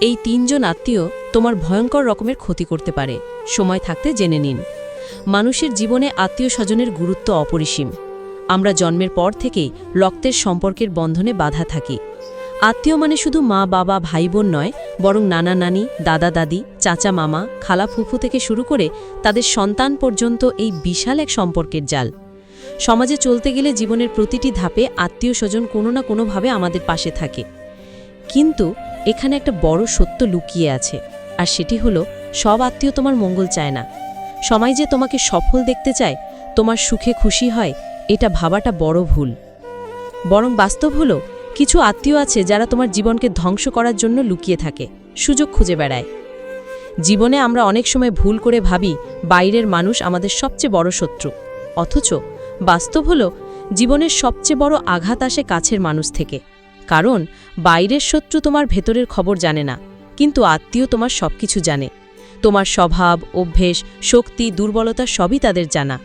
এই তিনজন আত্মীয় তোমার ভয়ঙ্কর রকমের ক্ষতি করতে পারে। সময় থাকতে জেনে নিন। মানুষের জীবনে আত্মীয় স্বজনের গুরুত্ব অপরিসীম। আমরা জন্মের পর থেকেই রক্তের সম্পর্কের বন্ধনে বাধা থাকি। আত্মীয় মানে শুধু মা, বাবা ভাই বোন নয়, বরং নানা নানি, দাদা, দাদি, চাচা, মামা, খালা ফুফু থেকে শুরু করে তাদের সন্তান পর্যন্ত এই বিশাল এক সম্পর্কের জাল। সমাজে চলতে গেলে জীবনের প্রতিটি ধাপে আত্মীয় স্বজন কোনো না কোনোভাবে আমাদের পাশে থাকে। কিন্তু এখানে একটা বড় সত্য লুকিয়ে আছে, আর সেটি হলো, সব আত্মীয় তোমার মঙ্গল চায় না। সমাজ যে তোমাকে সফল দেখতে চায়, তোমার সুখে খুশি হয়, এটা ভাবাটা বড় ভুল। বরং বাস্তব হলো, কিছু আত্মীয় আছে যারা তোমার জীবনকে ধ্বংস করার জন্য লুকিয়ে থাকে, সুযোগ খুঁজে বেড়ায়। জীবনে আমরা অনেক সময় ভুল করে ভাবি, বাইরের মানুষ আমাদের সবচেয়ে বড় শত্রু। অথচ, বাস্তব হলো, জীবনের সবচেয়ে বড় আঘাত আসে কাছের মানুষ থেকে। কারণ বাইরের শত্রু তোমার ভেতরের খবর জানে না, কিন্তু আত্মীয় তোমার সবকিছু জানে। তোমার স্বভাব, অভ্যেস, শক্তি, দুর্বলতা সবই তাদের জানা।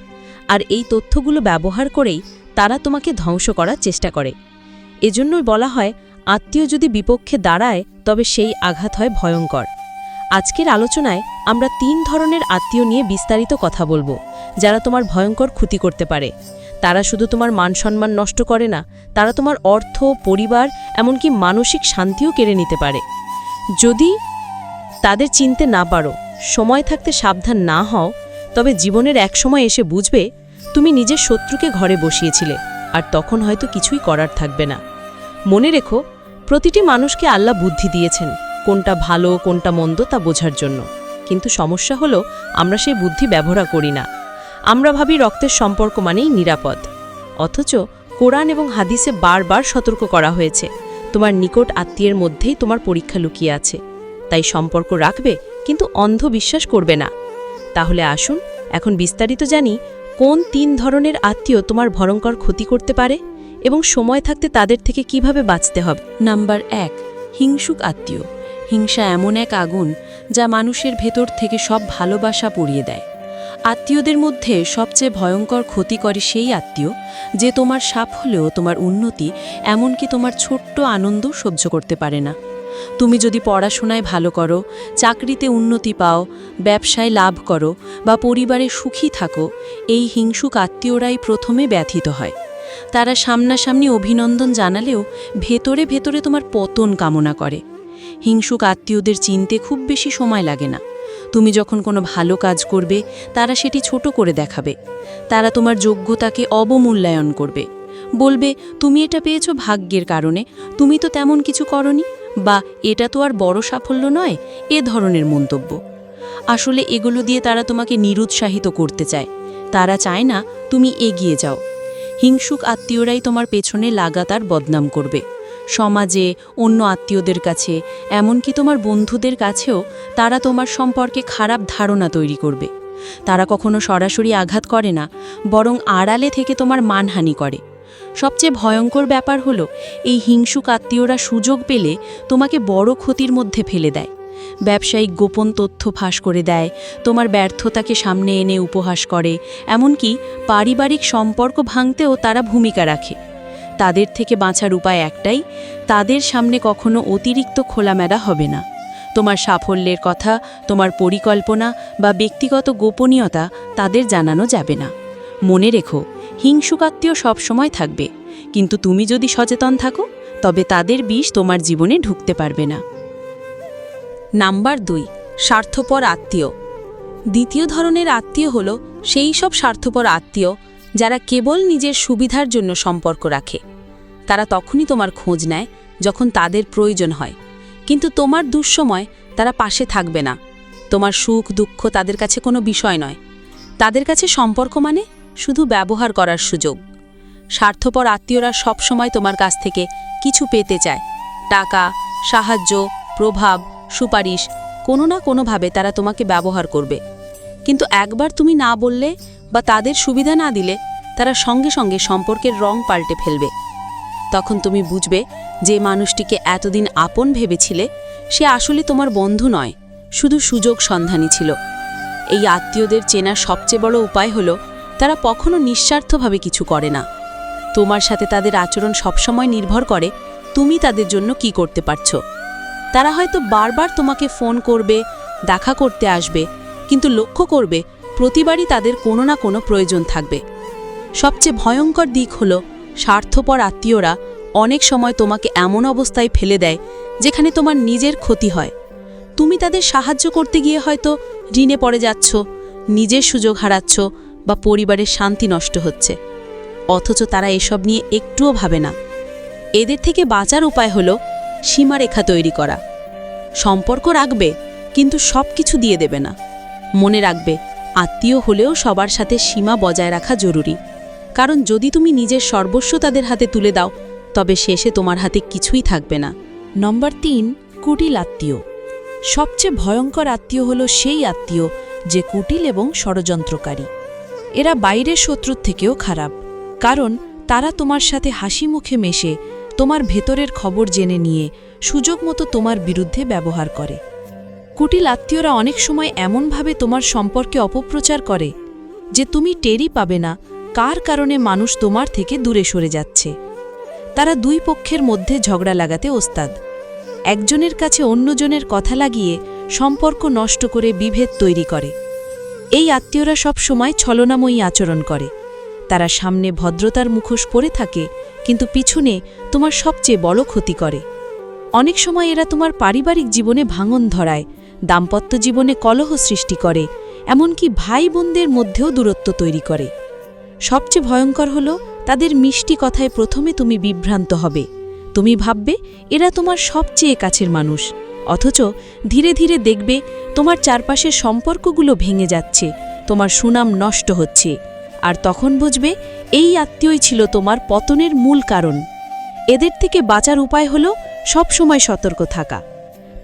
আর এই তথ্যগুলো ব্যবহার করেই তারা তোমাকে ধ্বংস করার চেষ্টা করে। এজন্যই বলা হয়, আত্মীয় যদি বিপক্ষে দাঁড়ায়, তবে সেই আঘাত হয় ভয়ঙ্কর। আজকের আলোচনায় আমরা তিন ধরনের আত্মীয় নিয়ে বিস্তারিত কথা বলব। যারা তোমার ভয়ঙ্কর ক্ষতি করতে পারে। তারা শুধু তোমার মান সম্মান নষ্ট করে না, তারা তোমার অর্থ, পরিবার, এমনকি মানসিক শান্তিও কেড়ে নিতে পারে। যদি তাদের চিনতে না পারো, সময় থাকতে সাবধান না হও, তবে জীবনের এক সময় এসে বুঝবে, তুমি নিজের শত্রুকে ঘরে বসিয়েছিলে, আর তখন হয়তো কিছুই করার থাকবে না। মনে রেখো, প্রতিটি মানুষকে আল্লাহ বুদ্ধি দিয়েছেন, কোনটা ভালো, কোনটা মন্দ তা বোঝার জন্য। কিন্তু সমস্যা হলো, আমরা সেই বুদ্ধি ব্যবহার করি না। আমরা ভাবি রক্তের সম্পর্ক মানেই নিরাপদ। অথচ কোরআন এবং হাদিসে বারবার সতর্ক করা হয়েছে, তোমার নিকট আত্মীয়ের মধ্যেই তোমার পরীক্ষা লুকিয়ে আছে। তাই সম্পর্ক রাখবে, কিন্তু অন্ধ বিশ্বাস করবে না। তাহলে আসুন, এখন বিস্তারিত জানি, কোন তিন ধরনের আত্মীয় তোমার ভয়ঙ্কর ক্ষতি করতে পারে এবং সময় থাকতে তাদের থেকে কীভাবে বাঁচতে হবে? নাম্বার এক, হিংসুক আত্মীয়। হিংসা এমন এক আগুন যা মানুষের ভেতর থেকে সব ভালোবাসা পুড়িয়ে দেয়। আত্মীয়দের মধ্যে সবচেয়ে ভয়ঙ্কর ক্ষতি করে সেই আত্মীয় যে তোমার সাপ হলেও তোমার উন্নতি, এমনকি তোমার ছোট্ট আনন্দ সহ্য করতে পারে না। তুমি যদি পড়াশোনায় ভালো করো, চাকরিতে উন্নতি পাও, ব্যবসায় লাভ করো বা পরিবারে সুখী থাকো, এই হিংসুক আত্মীয়রাই প্রথমে ব্যথিত হয়। তারা সামনাসামনি অভিনন্দন জানালেও ভেতরে ভেতরে তোমার পতন কামনা করে। হিংসুক আত্মীয়দের চিনতে খুব বেশি সময় লাগে না। তুমি যখন কোনো ভালো কাজ করবে, তারা সেটি ছোট করে দেখাবে। তারা তোমার যোগ্যতাকে অবমূল্যায়ন করবে। বলবে, তুমি এটা পেয়েছ ভাগ্যের কারণে। তুমি তো তেমন কিছু করনি। বা, এটা তো আর বড় সাফল্য নয়, এ ধরনের মন্তব্য। আসলে এগুলো দিয়ে তারা তোমাকে নিরুৎসাহিত করতে চায়। তারা চায় না, তুমি এগিয়ে যাও। হিংসুক আত্মীয়রাই তোমার পেছনে লাগাতার বদনাম করবে। সমাজে, অন্য আত্মীয়দের কাছে, এমনকি তোমার বন্ধুদের কাছেও তারা তোমার সম্পর্কে খারাপ ধারণা তৈরি করবে। তারা কখনো সরাসরি আঘাত করে না, বরং আড়ালে থেকে তোমার মানহানি করে। সবচেয়ে ভয়ঙ্কর ব্যাপার হলো, এই হিংসুক আত্মীয়রা সুযোগ পেলে তোমাকে বড় ক্ষতির মধ্যে ফেলে দেয়। ব্যবসায়িক গোপন তথ্য ফাঁস করে দেয়, তোমার ব্যর্থতাকে সামনে এনে উপহাস করে, এমনকি পারিবারিক সম্পর্ক ভাঙতেও তারা ভূমিকা রাখে। তাদের থেকে বাঁচার উপায় একটাই, তাদের সামনে কখনো অতিরিক্ত খোলামেলা হবে না। তোমার সাফল্যের কথা, তোমার পরিকল্পনা বা ব্যক্তিগত গোপনীয়তা তাদের জানানো যাবে না। মনে রেখো, হিংসুকাত্মীয় সবসময় থাকবে, কিন্তু তুমি যদি সচেতন থাকো, তবে তাদের বিষ তোমার জীবনে ঢুকতে পারবে না। নাম্বার দুই, স্বার্থপর আত্মীয়। দ্বিতীয় ধরনের আত্মীয় হল, সেই সব স্বার্থপর আত্মীয় যারা কেবল নিজের সুবিধার জন্য সম্পর্ক রাখে। তারা তখনই তোমার খোঁজ নেয় যখন তাদের প্রয়োজন হয়। কিন্তু তোমার দুঃসময় তারা পাশে থাকবে না। তোমার সুখ, দুঃখ তাদের কাছে কোনো বিষয় নয়। তাদের কাছে সম্পর্ক মানে শুধু ব্যবহার করার সুযোগ। স্বার্থপর আত্মীয়রা সবসময় তোমার কাছ থেকে কিছু পেতে চায়। টাকা, সাহায্য, প্রভাব, সুপারিশ কোনো না কোনোভাবে তারা তোমাকে ব্যবহার করবে। কিন্তু একবার তুমি না বললে বা তাদের সুবিধা না দিলে তারা সঙ্গে সঙ্গে সম্পর্কের রং পাল্টে ফেলবে। তখন তুমি বুঝবে যে মানুষটিকে এতদিন আপন ভেবেছিলে, সে আসলে তোমার বন্ধু নয়, শুধু সুযোগ সন্ধানী ছিল। এই আত্মীয়দের চেনার সবচেয়ে বড় উপায় হলো, তারা কখনো নিঃস্বার্থভাবে কিছু করে না। তোমার সাথে তাদের আচরণ সবসময় নির্ভর করে তুমি তাদের জন্য কি করতে পারছ। তারা হয়তো বারবার তোমাকে ফোন করবে, দেখা করতে আসবে, কিন্তু লক্ষ্য করবে প্রতিবারই তাদের কোনো না কোনো প্রয়োজন থাকবে। সবচেয়ে ভয়ঙ্কর দিক হল, স্বার্থপর আত্মীয়রা অনেক সময় তোমাকে এমন অবস্থায় ফেলে দেয়, যেখানে তোমার নিজের ক্ষতি হয়। তুমি তাদের সাহায্য করতে গিয়ে হয়তো ঋণে পড়ে যাচ্ছ, নিজের সুযোগ হারাচ্ছ বা পরিবারের শান্তি নষ্ট হচ্ছে। অথচ তারা এসব নিয়ে একটুও ভাবে না। এদের থেকে বাঁচার উপায় হল, সীমারেখা তৈরি করা। সম্পর্ক রাখবে, কিন্তু সব কিছু দিয়ে দেবে না। মনে রাখবে আত্মীয় হলেও সবার সাথে সীমা বজায় রাখা জরুরি। কারণ যদি তুমি নিজের সর্বস্ব তাদের হাতে তুলে দাও, তবে শেষে তোমার হাতে কিছুই থাকবে না। নম্বর তিন, কুটিল আত্মীয়। সবচেয়ে ভয়ঙ্কর আত্মীয় হল সেই আত্মীয় যে কুটিল এবং ষড়যন্ত্রকারী। এরা বাইরের শত্রুর থেকেও খারাপ। কারণ তারা তোমার সাথে হাসি মুখে মেশে তোমার ভেতরের খবর জেনে নিয়ে সুযোগ মতো তোমার বিরুদ্ধে ব্যবহার করে। কুটিল আত্মীয়রা অনেক সময় এমনভাবে তোমার সম্পর্কে অপপ্রচার করে যে তুমি টেরি পাবে না কার কারণে মানুষ তোমার থেকে দূরে সরে যাচ্ছে। তারা দুই পক্ষের মধ্যে ঝগড়া লাগাতে ওস্তাদ। একজনের কাছে অন্যজনের কথা লাগিয়ে সম্পর্ক নষ্ট করে বিভেদ তৈরি করে। এই আত্মীয়রা সব সময় ছলনাময়ী আচরণ করে। তারা সামনে ভদ্রতার মুখোশ পরে থাকে, কিন্তু পিছনে তোমার সবচেয়ে বড় ক্ষতি করে। অনেক সময় এরা তোমার পারিবারিক জীবনে ভাঙন ধরায় দাম্পত্য জীবনে কলহ সৃষ্টি করে, এমনকি ভাই বোনদের মধ্যেও দূরত্ব তৈরি করে। সবচেয়ে ভয়ঙ্কর হল তাদের মিষ্টি কথায় প্রথমে তুমি বিভ্রান্ত হবে। তুমি ভাববে, এরা তোমার সবচেয়ে কাছের মানুষ, অথচ ধীরে ধীরে দেখবে তোমার চারপাশের সম্পর্কগুলো ভেঙে যাচ্ছে, তোমার সুনাম নষ্ট হচ্ছে, আর তখন বুঝবে এই আত্মীয়ই ছিল তোমার পতনের মূল কারণ। এদের থেকে বাঁচার উপায় হল সবসময় সতর্ক থাকা।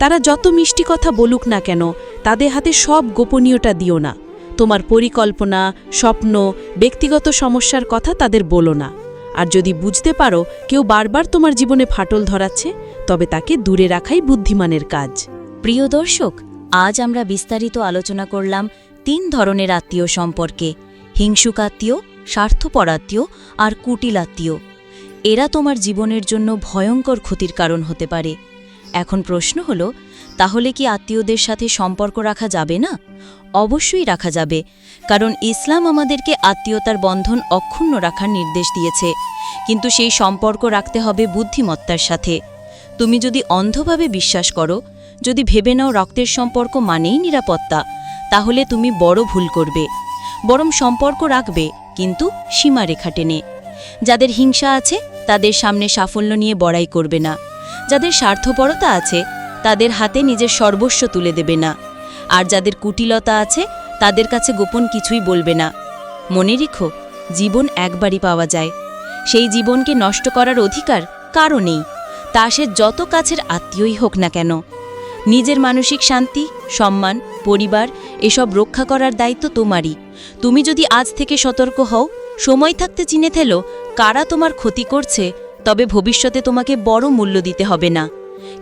তারা যত মিষ্টি কথা বলুক না কেন, তাদের হাতে সব গোপনীয়টা দিও না। তোমার পরিকল্পনা, স্বপ্ন, ব্যক্তিগত সমস্যার কথা তাদের বলো না। আর যদি বুঝতে পারো কেউ বারবার তোমার জীবনে ফাটল ধরাচ্ছে, তবে তাকে দূরে রাখাই বুদ্ধিমানের কাজ। প্রিয় দর্শক, আজ আমরা বিস্তারিত আলোচনা করলাম তিন ধরনের আত্মীয় সম্পর্কে। হিংসুক আত্মীয়, স্বার্থপর আত্মীয় আর কুটিল আত্মীয়। এরা তোমার জীবনের জন্য ভয়ঙ্কর ক্ষতির কারণ হতে পারে। এখন প্রশ্ন হলো, তাহলে কি আত্মীয়দের সাথে সম্পর্ক রাখা যাবে না? অবশ্যই রাখা যাবে, কারণ ইসলাম আমাদেরকে আত্মীয়তার বন্ধন অক্ষুণ্ণ রাখার নির্দেশ দিয়েছে। কিন্তু সেই সম্পর্ক রাখতে হবে বুদ্ধিমত্তার সাথে। তুমি যদি অন্ধভাবে বিশ্বাস করো, যদি ভেবে নাও রক্তের সম্পর্ক মানেই নিরাপত্তা, তাহলে তুমি বড় ভুল করবে। বরং সম্পর্ক রাখবে, কিন্তু সীমারেখা টেনে। যাদের হিংসা আছে, তাদের সামনে সাফল্য নিয়ে বড়াই করবে না। যাদের স্বার্থপরতা আছে, তাদের হাতে নিজের সর্বস্ব তুলে দেবে না। আর যাদের কুটিলতা আছে, তাদের কাছে গোপন কিছুই বলবে না। মনে রেখো, জীবন একবারই পাওয়া যায়। সেই জীবনকে নষ্ট করার অধিকার কারও নেই। তা সে যত কাছের আত্মীয়ই হোক না কেন। নিজের মানসিক শান্তি, সম্মান, পরিবার, এসব রক্ষা করার দায়িত্ব তোমারই। তুমি যদি আজ থেকে সতর্ক হও, সময় থাকতে চিনে থেলো, কারা তোমার ক্ষতি করছে তবে ভবিষ্যতে তোমাকে বড় মূল্য দিতে হবে না।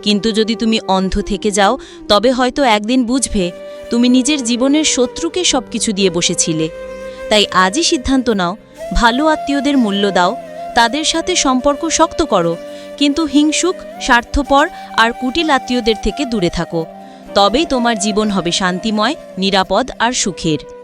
কিন্তু যদি তুমি অন্ধ থেকে যাও, তবে হয়তো একদিন বুঝবে, তুমি নিজের জীবনের শত্রুকে সবকিছু দিয়ে বসেছিলে। তাই আজই সিদ্ধান্ত নাও, ভালো আত্মীয়দের মূল্য দাও, তাদের সাথে সম্পর্ক শক্ত করো, কিন্তু হিংসুক, স্বার্থপর আর কুটিল আত্মীয়দের থেকে দূরে থাকো। তবেই তোমার জীবন হবে শান্তিময়, নিরাপদ আর সুখের।